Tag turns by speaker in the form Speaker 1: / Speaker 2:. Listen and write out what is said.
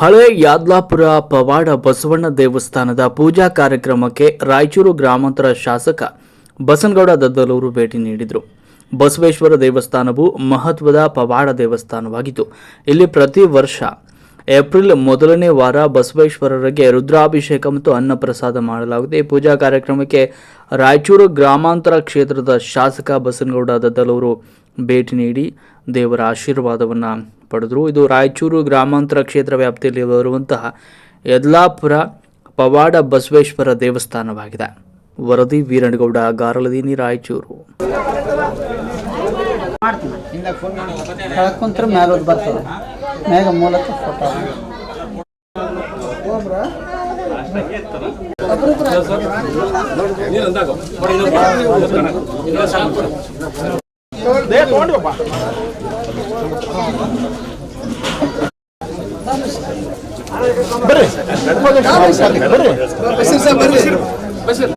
Speaker 1: ಹಳೆ ಯಾದ್ಲಾಪುರ ಪವಾಡ ಬಸವಣ್ಣ ದೇವಸ್ಥಾನದ ಪೂಜಾ ಕಾರ್ಯಕ್ರಮಕ್ಕೆ ರಾಯಚೂರು ಗ್ರಾಮಾಂತರ ಶಾಸಕ ಬಸನಗೌಡ ದದ್ದಲೂರು ಭೇಟಿ ನೀಡಿದರು. ಬಸವೇಶ್ವರ ದೇವಸ್ಥಾನವು ಮಹತ್ವದ ಪವಾಡ ದೇವಸ್ಥಾನವಾಗಿತ್ತು. ಇಲ್ಲಿ ಪ್ರತಿ ವರ್ಷ ಏಪ್ರಿಲ್ ಮೊದಲನೇ ವಾರ ಬಸವೇಶ್ವರರಿಗೆ ರುದ್ರಾಭಿಷೇಕ ಮತ್ತು ಅನ್ನಪ್ರಸಾದ ಮಾಡಲಾಗುತ್ತದೆ. ಈ ಪೂಜಾ ಕಾರ್ಯಕ್ರಮಕ್ಕೆ ರಾಯಚೂರು ಗ್ರಾಮಾಂತರ ಕ್ಷೇತ್ರದ ಶಾಸಕ ಬಸನಗೌಡ ದದ್ದಲೂರು ಭೇಟಿ ನೀಡಿ ದೇವರ ಆಶೀರ್ವಾದವನ್ನು ಪಡೆದರು. ಇದು ರಾಯಚೂರು ಗ್ರಾಮಾಂತರ ಕ್ಷೇತ್ರ ವ್ಯಾಪ್ತಿಯಲ್ಲಿ ಬರುವಂತಹ ಯದ್ಲಾಪುರ ಪವಾಡ ಬಸವೇಶ್ವರ ದೇವಸ್ಥಾನವಾಗಿದೆ. ವರದಿ ವೀರಣಗೌಡ ಗಾರಲದೀನಿ ರಾಯಚೂರು.
Speaker 2: ಮೂಲಕ ತಗೊಂಡು ಬಾಬಾ ಬರ್ರಿ ಬರ್ರಿ ಬಸೀರ್ ಸಾಹೇಬ್ ಬರ್ರಿ ಬಸೀರ್